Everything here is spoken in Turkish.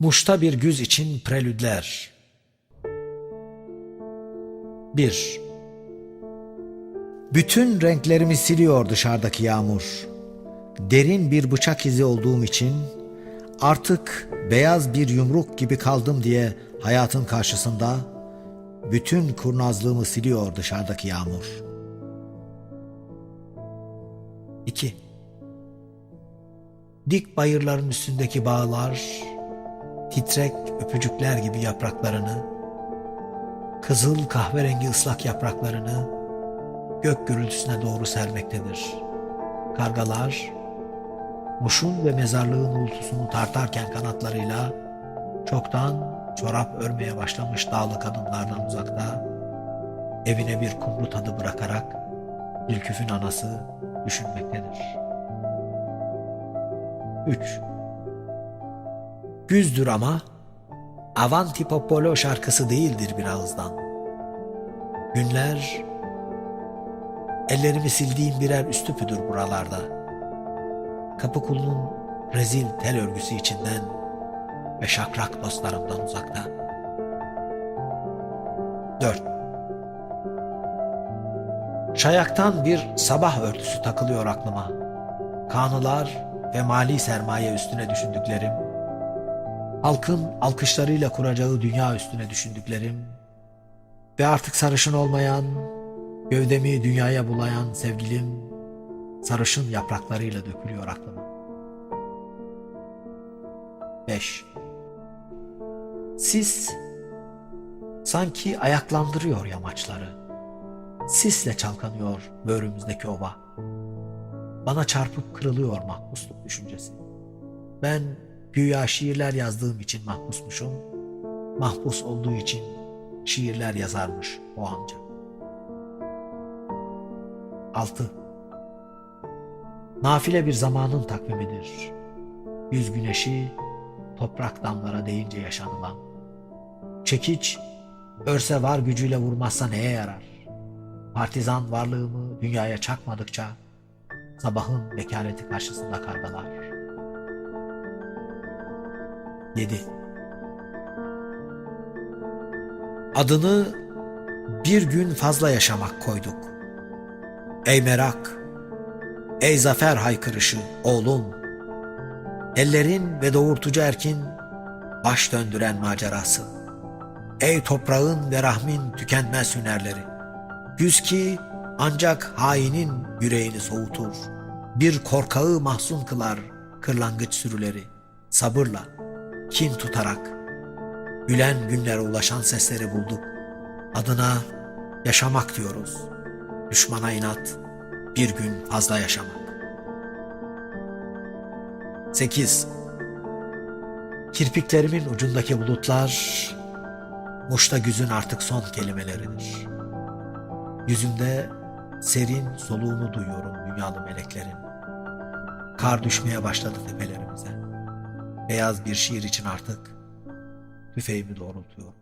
Muş'ta bir güz için prelüdler. 1. Bütün renklerimi siliyor dışarıdaki yağmur. Derin bir bıçak izi olduğum için artık beyaz bir yumruk gibi kaldım diye hayatın karşısında bütün kurnazlığımı siliyor dışarıdaki yağmur. 2. Dik bayırların üstündeki bağlar titrek öpücükler gibi yapraklarını, kızıl kahverengi ıslak yapraklarını gök gürültüsüne doğru sermektedir. Kargalar, muşun ve mezarlığın uğultusunu tartarken kanatlarıyla çoktan çorap örmeye başlamış dağlı kadınlardan uzakta, evine bir kumru tadı bırakarak Ülküf'ün anası düşünmektedir. 3. Güzdür ama Avanti Popolo şarkısı değildir bir ağızdan. Günler ellerimi sildiğim birer üstüpüdür buralarda. Kapı kulunun rezil tel örgüsü içinden ve şakrak dostlarımdan uzakta. 4. Şayaktan bir sabah örtüsü takılıyor aklıma. Kanılar ve mali sermaye üstüne düşündüklerim, halkın alkışlarıyla kuracağı dünya üstüne düşündüklerim ve artık sarışın olmayan, gövdemi dünyaya bulayan sevgilim sarışın yapraklarıyla dökülüyor aklıma. 5. Sis sanki ayaklandırıyor yamaçları. Sisle çalkanıyor böğrümüzdeki ova. Bana çarpıp kırılıyor mahpusluk düşüncesi. Ben güya şiirler yazdığım için mahpusmuşum. Mahpus olduğu için şiirler yazarmış o amca. 6. Nafile bir zamanın takvimidir. Yüz güneşi toprak damlara değince yaşanılan. Çekiç örse var gücüyle vurmazsa neye yarar? Partizan varlığımı dünyaya çakmadıkça sabahın vekaleti karşısında kargalar. 7. Adını bir gün fazla yaşamak koyduk. Ey merak, ey zafer haykırışı oğlum, ellerin ve doğurtucu erkin baş döndüren macerası. Ey toprağın ve rahmin tükenmez hünerleri. Yüz ki ancak hainin yüreğini soğutur. Bir korkağı mahzun kılar kırlangıç sürüleri. Sabırla, kin tutarak. Gülen günlere ulaşan sesleri bulduk. Adına yaşamak diyoruz. Düşmana inat, bir gün fazla yaşamak. 8. Kirpiklerimin ucundaki bulutlar, Muş'ta güzün artık son kelimeleridir. Yüzümde serin soluğunu duyuyorum dünyalı meleklerin. Kar düşmeye başladı tepelerimize. Beyaz bir şiir için artık tüfeğimi doğrultuyorum.